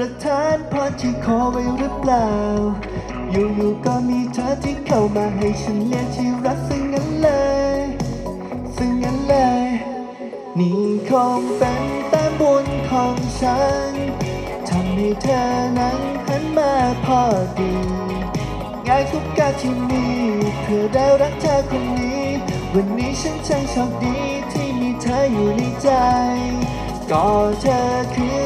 ประทานพรที่ขอไว้หรือเปล่า อยู่ๆก็มีเธอที่เข้ามาให้ฉันเรียกที่รักซึ่งงั้นเลยซึ่งงั้นเลย นี่คงเป็นแต้มบุญของฉันทำให้เธอนั้นหันมาพอดีง่ายทุกการที่มีเพื่อได้รักเธอคนนี้ วันนี้ฉันช่างโชคดีที่มีเธออยู่ในใจ ก็เธอคือ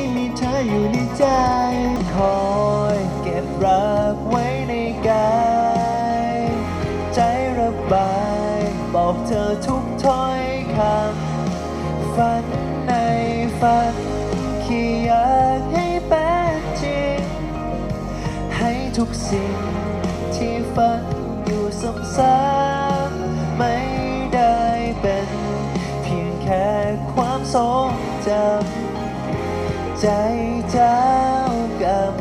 อยู่ในใจ คอยเก็บรักไว้ในกาย ใจระบาย บอกเธอทุกถ้อยคำฝันในฝันแค่อยากให้เป็นจริง ให้ทุกสิ่งที่ฝันอยู่ซ้ำๆไม่ได้เป็น เพียงแค่ความทรงจำ ใจเจ้ากรรม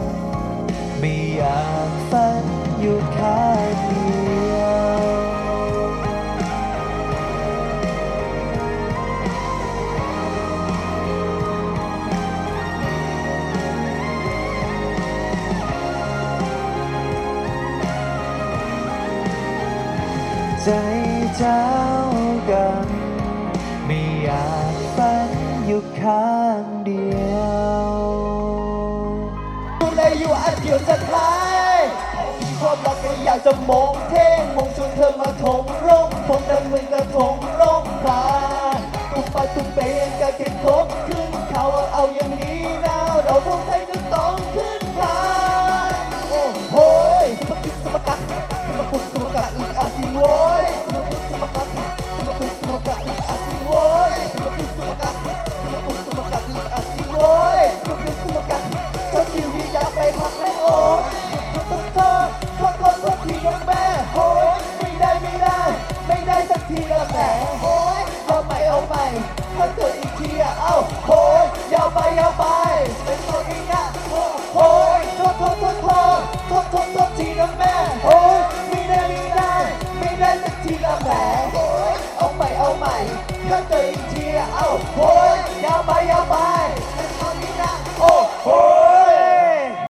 ไม่อยากฝันอยู่ข้างเดียวใจเจ้า นจะคลายมีความรักก็อยากจะมองเท่งมองชวนเธอมาถงร่มผมดังเหมือนกระถงร่มพาตุ้มไปตุ้มเปยังกะเก็บคบขึ้นเขาเอาอย่างนี้นะเราคงไทยจะต้องขึ้ ทีละแหมโอ้ยเอาใหม่เอาใหม่ถ้าเจออีกทีอะเอาโอ้ย